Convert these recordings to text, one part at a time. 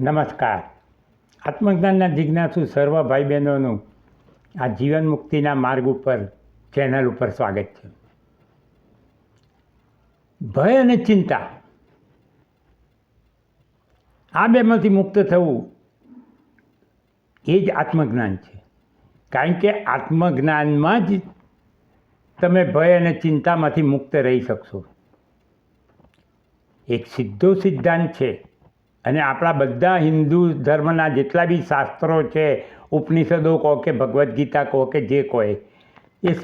નમસ્કાર. આત્મજ્ઞાનના જિજ્ઞાસુ સર્વ ભાઈ બહેનોનું આ જીવન મુક્તિના માર્ગ ઉપર, ચેનલ ઉપર સ્વાગત છે. ભય અને ચિંતા. આ બેમાંથી મુક્ત થવું એ જ આત્મજ્ઞાન છે. કારણ કે આત્મજ્ઞાનમાં જ તમે ભય અને ચિંતામાંથી મુક્ત રહી શકશો. એક સીધો સિદ્ધાંત છે અને આપણા બધા હિન્દુ ધર્મના જેટલા બી શાસ્ત્રો છે, ઉપનિષદો કહો કે ભગવદ્ ગીતા કહો કે જે કહો એ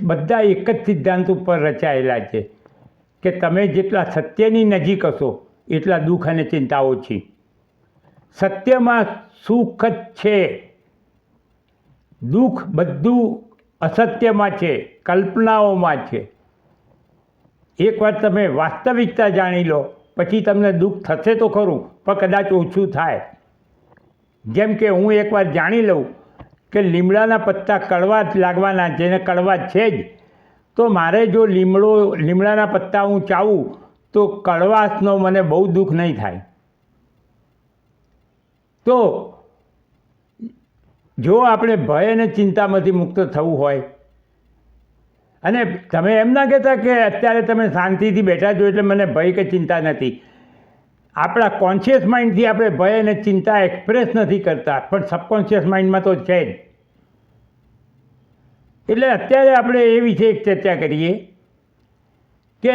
બધા એક જ સિદ્ધાંત ઉપર રચાયેલા છે કે તમે જેટલા સત્યની નજીક હશો, એટલા દુઃખ અને ચિંતા ઓછી. સત્યમાં સુખ જ છે. દુઃખ બધું અસત્યમાં છે, કલ્પનાઓમાં છે. એકવાર તમે વાસ્તવિકતા જાણી લો પછી તમને દુઃખ થશે તો ખરું, પણ કદાચ ઓછું થાય. જેમ કે હું એકવાર જાણી લઉં કે લીમડાના પત્તા કડવા જ લાગવાના જેને કડવા છે જ. તો મારે જો લીમડો, લીમડાના પત્તા હું ચાવું, તો કડવાશનો મને બહુ દુઃખ નહીં થાય. તો જો આપણે ભય અને ચિંતામાંથી મુક્ત થવું હોય અને તમે એમ ના કહેતા કે અત્યારે તમે શાંતિથી બેઠા છો એટલે મને ભય કે ચિંતા નથી. આપણા કોન્શિયસ માઇન્ડથી આપણે ભય અને ચિંતા એક્સપ્રેસ નથી કરતા, પણ સબકોન્શિયસ માઇન્ડમાં તો છે જ. એટલે અત્યારે આપણે એ વિશે એક ચર્ચા કરીએ કે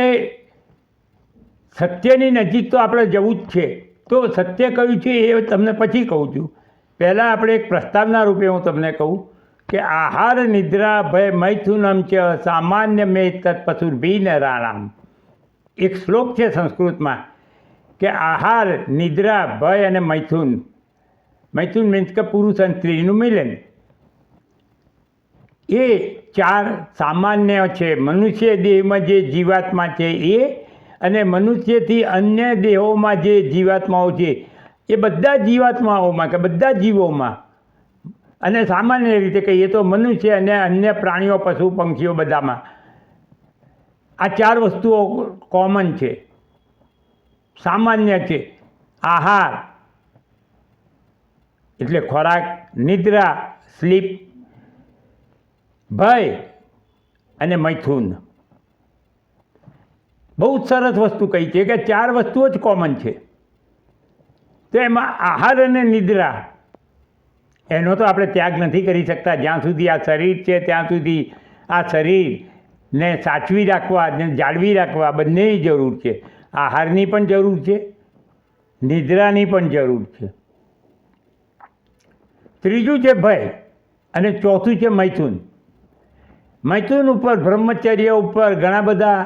સત્યની નજીક તો આપણે જવું જ છે. તો સત્ય કયું છે એ તમને પછી કહું છું. પહેલાં આપણે એક પ્રસ્તાવના રૂપે હું તમને કહું. કે આહાર નિદ્રા ભય મૈથુનમ ચ સામાન્ય મે તત્પશુર્ભી રાણામ એક શ્લોક છે સંસ્કૃતમાં કે આહાર, નિદ્રા, ભય અને મૈથુન. મૈથુન મીન્સ કે પુરુષ અને સ્ત્રીનું મિલન. એ ચાર સામાન્ય છે. મનુષ્ય દેહમાં જે જીવાત્મા છે એ અને મનુષ્યથી અન્ય દેહોમાં જે જીવાત્માઓ છે એ બધા જીવાત્માઓમાં કે બધા જીવોમાં અને સામાન્ય રીતે કહીએ તો મનુષ્ય અને અન્ય પ્રાણીઓ, પશુ, પંખીઓ બધામાં આ ચાર વસ્તુઓ કોમન છે. સામાન્ય છે. આહાર, એટલે ખોરાક, નિદ્રા, સ્લીપ, ભય અને મૈથુન. બહુ જ સરસ વસ્તુ કહી છે કે ચાર વસ્તુઓ જ કોમન છે. તો એમાં આહાર અને નિદ્રા એનો તો આપણે ત્યાગ નથી કરી શકતા. જ્યાં સુધી આ શરીર છે, ત્યાં સુધી આ શરીરને સાચવી રાખવા ને જાળવી રાખવા બંનેની જરૂર છે. આહારની પણ જરૂર છે, નિદ્રાની પણ જરૂર છે. ત્રીજું છે ભય અને ચોથું છે મૈથુન. મૈથુન ઉપર, બ્રહ્મચર્ય ઉપર ઘણા બધા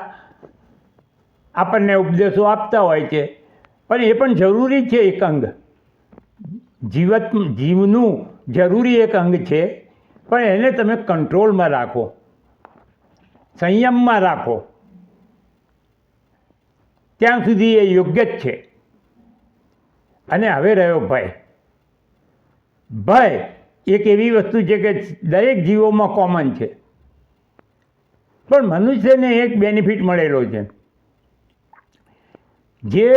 આપણને ઉપદેશો આપતા હોય છે. પણ એ પણ જરૂરી છે એક અંગ. જીવત, જીવનું જરૂરી એક અંગ છે, પણ એને તમે કંટ્રોલમાં રાખો. સંયમમાં રાખો. ત્યાં સુધી એ યોગ્ય જ છે. અને હવે રહ્યો ભય. ભય એક એવી વસ્તુ છે કે દરેક જીવોમાં કોમન છે. પણ મનુષ્યને એક બેનિફિટ મળેલો છે. જે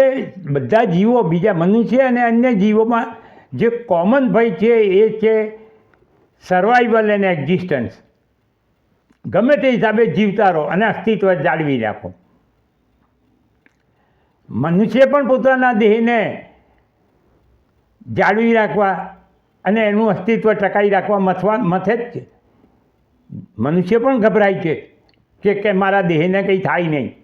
બધા જીવો, બીજા મનુષ્ય અને અન્ય જીવોમાં જે કોમન ભય છે, એ છે સર્વાઈવલ એન્ડ એક્ઝિસ્ટન્સ ગમે તે હિસાબે જીવતા રહો અને અસ્તિત્વ જાળવી રાખો. મનુષ્ય પણ પોતાના દેહને જાળવી રાખવા અને એનું અસ્તિત્વ ટકાવી રાખવા મથવા મથે જ છે. મનુષ્ય પણ ગભરાય છે કે કે મારા દેહને કંઈ થાય નહીં.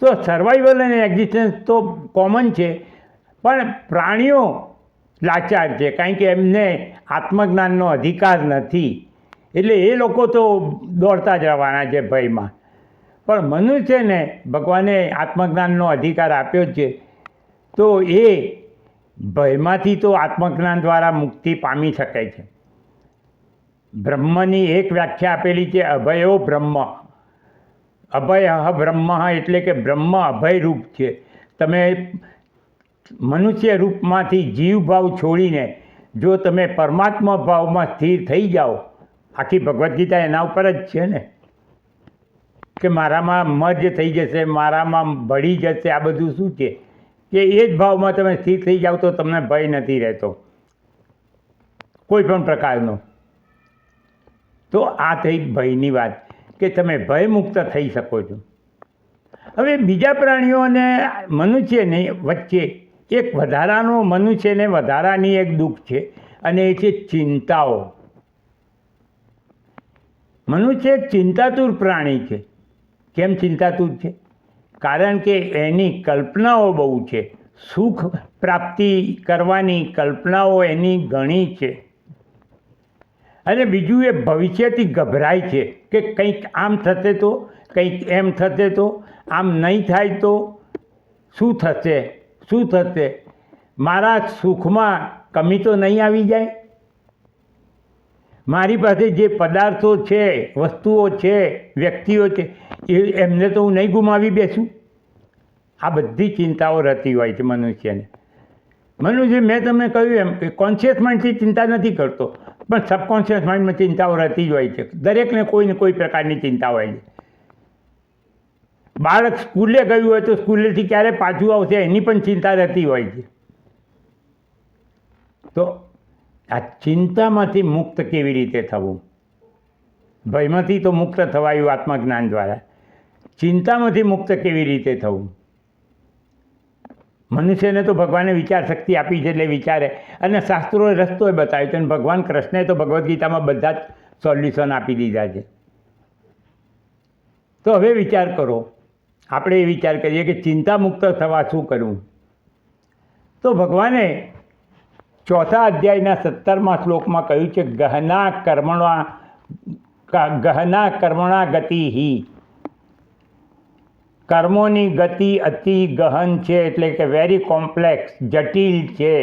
તો સર્વાઈવલ અને એક્ઝિસ્ટન્સ તો કોમન છે. પણ પ્રાણીઓ લાચાર છે, કારણ કે એમને આત્મજ્ઞાનનો અધિકાર નથી. એટલે એ લોકો તો દોડતા જ રહેવાના છે ભયમાં. પણ મનુષ્યને ભગવાને આત્મજ્ઞાનનો અધિકાર આપ્યો છે. તો એ ભયમાંથી તો આત્મજ્ઞાન દ્વારા મુક્તિ પામી શકે છે. બ્રહ્મની એક વ્યાખ્યા આપેલી છે, અભયો બ્રહ્મ. અભય બ્રહ્મ એટલે કે બ્રહ્મ અભય રૂપ છે. તમે મનુષ્ય રૂપમાંથી જીવ ભાવ છોડીને જો તમે પરમાત્મા ભાવમાં સ્થિર થઈ જાઓ, આખી ભગવદ્ ગીતા એના ઉપર જ છે ને? કે મારામાં મર્જ થઈ જશે, મારામાં ભળી જશે, આ બધું શું છે? કે એ જ ભાવમાં તમે સ્થિર થઈ જાઓ તો તમને ભય નથી રહેતો. કોઈ પણ પ્રકારનો. તો આ થઈ ભયની વાત, કે તમે ભયમુક્ત થઈ શકો છો. હવે બીજા પ્રાણીઓ અને મનુષ્યની વચ્ચે એક વધારાનો મનુષ્યને વધારાની એક દુઃખ છે, અને એ છે ચિંતાઓ. મનુષ્ય એક ચિંતાતુર પ્રાણી છે. કેમ ચિંતાતુર છે? કારણ કે એની કલ્પનાઓ બહુ છે. સુખ પ્રાપ્તિ કરવાની કલ્પનાઓ એની ઘણી છે. અને બીજું એ ભવિષ્યથી ગભરાય છે કે કંઈક આમ થશે તો, કંઈક એમ થશે તો, આમ નહીં થાય તો શું થશે? શું થશે? મારા સુખમાં કમી તો નહીં આવી જાય? મારી પાસે જે પદાર્થો છે, વસ્તુઓ છે, વ્યક્તિઓ છે, એ એમને તો હું નહીં ગુમાવી બેસું? આ બધી ચિંતાઓ રહેતી હોય છે મનુષ્યને. મનુષ્ય, મેં તમને કહ્યું એમ કે કોન્શિયસ માઇન્ડથી ચિંતા નથી કરતો. પણ સબકોન્શિયસ માઇન્ડમાં ચિંતાઓ રહેતી જ હોય છે. દરેકને કોઈ ને કોઈ પ્રકારની ચિંતા હોય છે. બાળક સ્કૂલે ગયું હોય તો સ્કૂલેથી ક્યારે પાછું આવશે? એની પણ ચિંતા રહેતી હોય છે. તો આ ચિંતામાંથી મુક્ત કેવી રીતે થવું? ભયમાંથી તો મુક્ત થવાયું આત્મજ્ઞાન દ્વારા. ચિંતામાંથી મુક્ત કેવી રીતે થવું? મનુષ્યને તો ભગવાને વિચાર શક્તિ આપી છે એટલે વિચારે. અને શાસ્ત્રોએ રસ્તો બતાવ્યો છે અને ભગવાન કૃષ્ણએ તો ભગવદ્ ગીતામાં બધા જ સોલ્યુશન આપી દીધા છે. તો હવે વિચાર કરો. આપણે એ વિચાર કરીએ કે ચિંતા મુક્ત થવા શું કરવું? તો ભગવાને ચોથા અધ્યાયના સત્તરમા શ્લોકમાં કહ્યું છે, ગહના કર્મણા ગહના કર્મણા ગતિ હિ કર્મોની ગતિ અતિ ગહન છે, એટલે કે વેરી કોમ્પ્લેક્સ જટિલ છે.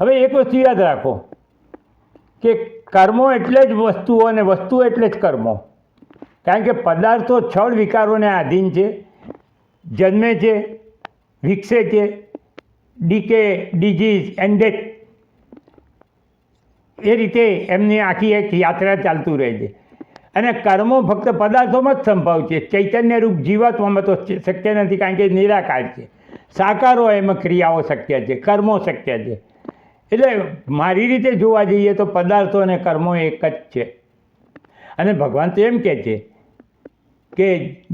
હવે એક વસ્તુ યાદ રાખો કે કર્મો એટલે જ વસ્તુઓ અને વસ્તુઓ એટલે જ કર્મો. કારણ કે પદાર્થો છળ વિકારોને આધીન છે. જન્મે છે, વિકસે છે, ડીકે ડિઝીઝ એન્ડેટ એ રીતે એમની આખી એક યાત્રા ચાલતું રહે છે. અને કર્મો ફક્ત પદાર્થોમાં જ સંભવ છે. ચૈતન્ય રૂપ જીવાત્મામાં તો શક્ય નથી કારણ કે નિરાકાર છે. સાકારો એમાં ક્રિયાઓ શક્ય છે, કર્મો શક્ય છે. એટલે મારી રીતે જોવા જઈએ તો પદાર્થો અને કર્મો એક જ છે. અને ભગવાન તો એમ કહે છે કે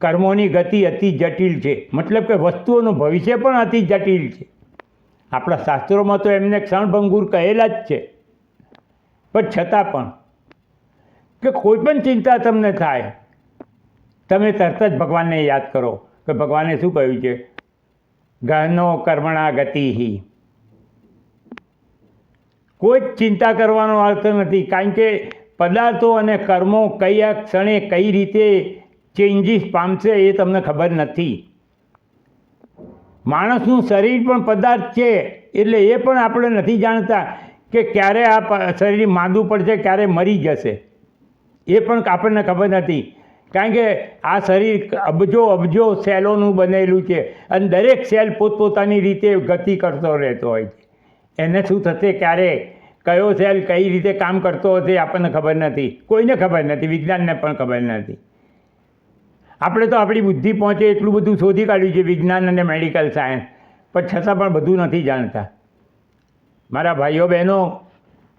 કર્મોની ગતિ અતિ જટિલ છે. મતલબ કે વસ્તુઓનું ભવિષ્ય પણ અતિ જટિલ છે. આપણા શાસ્ત્રોમાં તો એમને ક્ષણભંગુર કહેલા જ છે. પણ છતાં પણ, કે કોઈ પણ ચિંતા તમને થાય, તમે તરત જ ભગવાનને યાદ કરો કે ભગવાને શું કહ્યું છે? ગહનો કર્મણા ગતિ કોઈ જ ચિંતા કરવાનો અર્થ નથી. કારણ કે પદાર્થો અને કર્મો કયા ક્ષણે કઈ રીતે ચેન્જીસ પામશે એ તમને ખબર નથી. માણસનું શરીર પણ પદાર્થ છે, એટલે એ પણ આપણે નથી જાણતા કે ક્યારે આ શરીર માંદું પડશે, ક્યારે મરી જશે. એ પણ આપણને ખબર નથી. કારણ કે આ શરીર અબજો અબજો સેલોનું બનેલું છે અને દરેક સેલ પોતપોતાની રીતે ગતિ કરતો રહેતો હોય છે. એને શું થશે, ક્યારે કયો સેલ કઈ રીતે કામ કરતો હશે આપણને ખબર નથી. કોઈને ખબર નથી, વિજ્ઞાનને પણ ખબર નથી. આપણે તો આપણી બુદ્ધિ પહોંચે એટલું બધું શોધી કાઢ્યું છે વિજ્ઞાન અને મેડિકલ સાયન્સ. પણ છતાં પણ બધું નથી જાણતા. મારા ભાઈઓ બહેનો,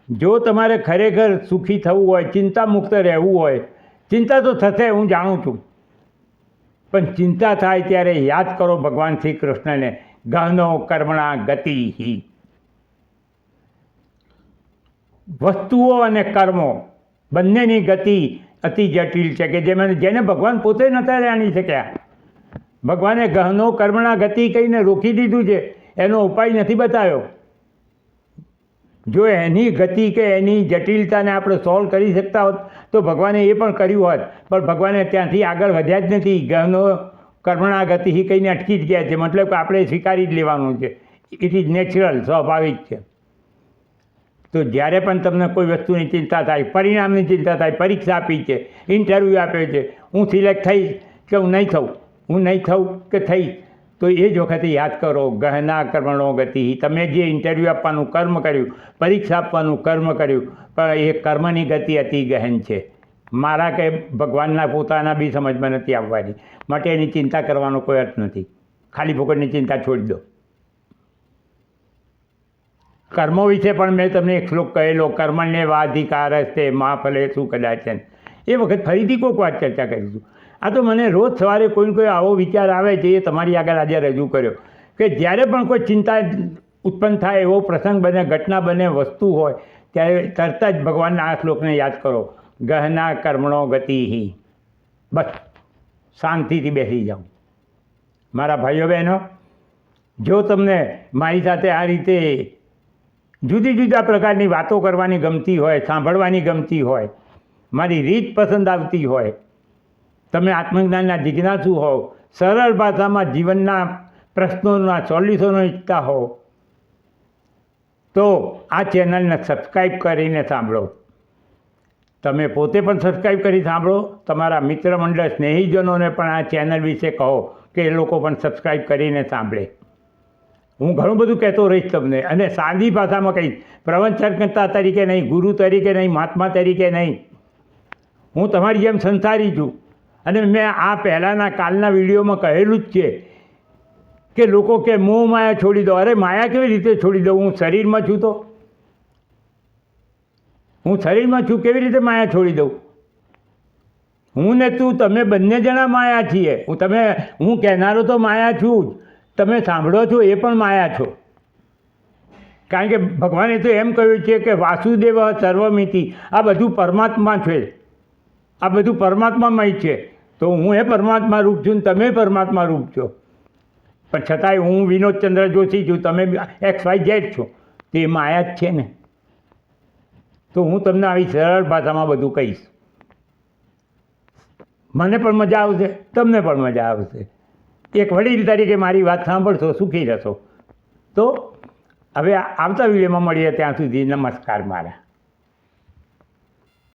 જો તમારે ખરેખર સુખી થવું હોય ચિંતા મુક્ત રહેવું હોય, ચિંતા તો થશે, હું જાણું છું. પણ ચિંતા થાય ત્યારે યાદ કરો ભગવાન શ્રી કૃષ્ણને, ગહનો કર્મણા ગતિ વસ્તુઓ અને કર્મો. બંનેની ગતિ અતિ જટિલ છે કે જેમાં જેને ભગવાન પોતે નહોતા જાણી શક્યા. ભગવાને ગહનો કર્મણા ગતિ કહીને રોકી દીધું છે, એનો ઉપાય નથી બતાવ્યો. જો એની ગતિ કે એની જટિલતાને આપણે સોલ્વ કરી શકતા હોત, તો ભગવાને એ પણ કર્યું હોત. પણ ભગવાને ત્યાંથી આગળ વધ્યા જ નથી. ગહનો કર્મણા ગતિ કહીને અટકી જ ગયા છે. મતલબ કે આપણે સ્વીકારી જ લેવાનું છે. ઇટ ઇઝ નેચરલ સ્વાભાવિક છે. તો જ્યારે પણ તમને કોઈ વસ્તુની ચિંતા થાય, પરિણામની ચિંતા થાય, પરીક્ષા આપી છે ઇન્ટરવ્યૂ આપે છે, હું સિલેક્ટ થઈશ કે હું નહીં થઉં? હું નહીં થઉં કે થઈશ? તો એ જ વખતે યાદ કરો, ગહના કર્મણો ગતિ. તમે જે ઇન્ટરવ્યૂ આપવાનું કર્મ કર્યું, પરીક્ષા આપવાનું કર્મ કર્યું, પણ એ કર્મની ગતિ અતિ ગહન છે. મારા કે ભગવાનના પોતાના બી સમજમાં નથી આવવાની. માટે એની ચિંતા કરવાનો કોઈ અર્થ નથી. ખાલી ફોકટની ચિંતા છોડી દો. કર્મો વિશે પણ મેં તમને એક શ્લોક કહેલો કર્મને વાધિકાર છે મા ફલે શું કદાચ એ વખત ફરીથી કોઈક વાત ચર્ચા કરીશું આ તો મને રોજ સવારે કોઈ ને કોઈ આવો વિચાર આવે છે, એ તમારી આગળ આજે રજૂ કર્યો કે જ્યારે પણ કોઈ ચિંતા ઉત્પન્ન થાય, એવો પ્રસંગ બને, ઘટના બને, વસ્તુ હોય, ત્યારે તરત જ ભગવાનના આ શ્લોકને યાદ કરો. ગહના કર્મણો ગતિહી. બસ, શાંતિથી બેસી જાઉં મારા ભાઈઓ બહેનો, જો તમને મારી સાથે આ રીતે જુદી જુદા પ્રકારની વાતો કરવાની ગમતી હોય, સાંભળવાની ગમતી હોય, મારી રીત પસંદ આવતી હોય, તમે આત્મજ્ઞાનના જિજ્ઞાસુ હોવ, સરળ ભાષામાં જીવનના પ્રશ્નોના સોલ્યુશનો ઈચ્છતા હોવ, તો આ ચેનલને સબસ્ક્રાઈબ કરીને સાંભળો. તમે પોતે પણ સબસ્ક્રાઈબ કરી સાંભળો. તમારા મિત્ર મંડળ સ્નેહીજનોને પણ આ ચેનલ વિશે કહો કે એ લોકો પણ સબસ્ક્રાઈબ કરીને સાંભળે. હું ઘણું બધું કહેતો રહીશ તમને. અને સાદી ભાષામાં કહીશ પ્રવચનકર્તા તરીકે નહીં, ગુરુ તરીકે નહીં, મહાત્મા તરીકે નહીં. હું તમારી જેમ સંસારી છું. અને મેં આ પહેલાંના કાલના વિડીયોમાં કહેલું જ છે કે લોકો કે મોહ માયા છોડી દો. અરે માયા કેવી રીતે છોડી દઉં? હું શરીરમાં છું તો. હું શરીરમાં છું, કેવી રીતે માયા છોડી દઉં? હું ને તું, તમે બંને જણા માયા છીએ. હું તમે, હું કહેનારો તો માયા છું જ. તમે સાંભળો છો, એ પણ માયા છો. કારણ કે ભગવાને તો એમ કહ્યું છે કે વાસુદેવ સર્વમિતિ, આ બધું પરમાત્મા છે. આ બધું પરમાત્મામય છે. તો હું એ પરમાત્મા રૂપ છું ને તમે પરમાત્મા રૂપ છો. પણ છતાંય હું વિનોદચંદ્ર જોશી છું, તમે એક્સ વાય ઝેડ છો. તે માયા જ છે ને. તો હું તમને આવી સરળ ભાષામાં બધું કહીશ. મને પણ મજા આવશે, તમને પણ મજા આવશે. એક વડીલ તરીકે મારી વાત સાંભળશો, સુખી રહેશો. તો હવે આવતા વિડીયોમાં મળીએ ત્યાં સુધી નમસ્કાર મારા.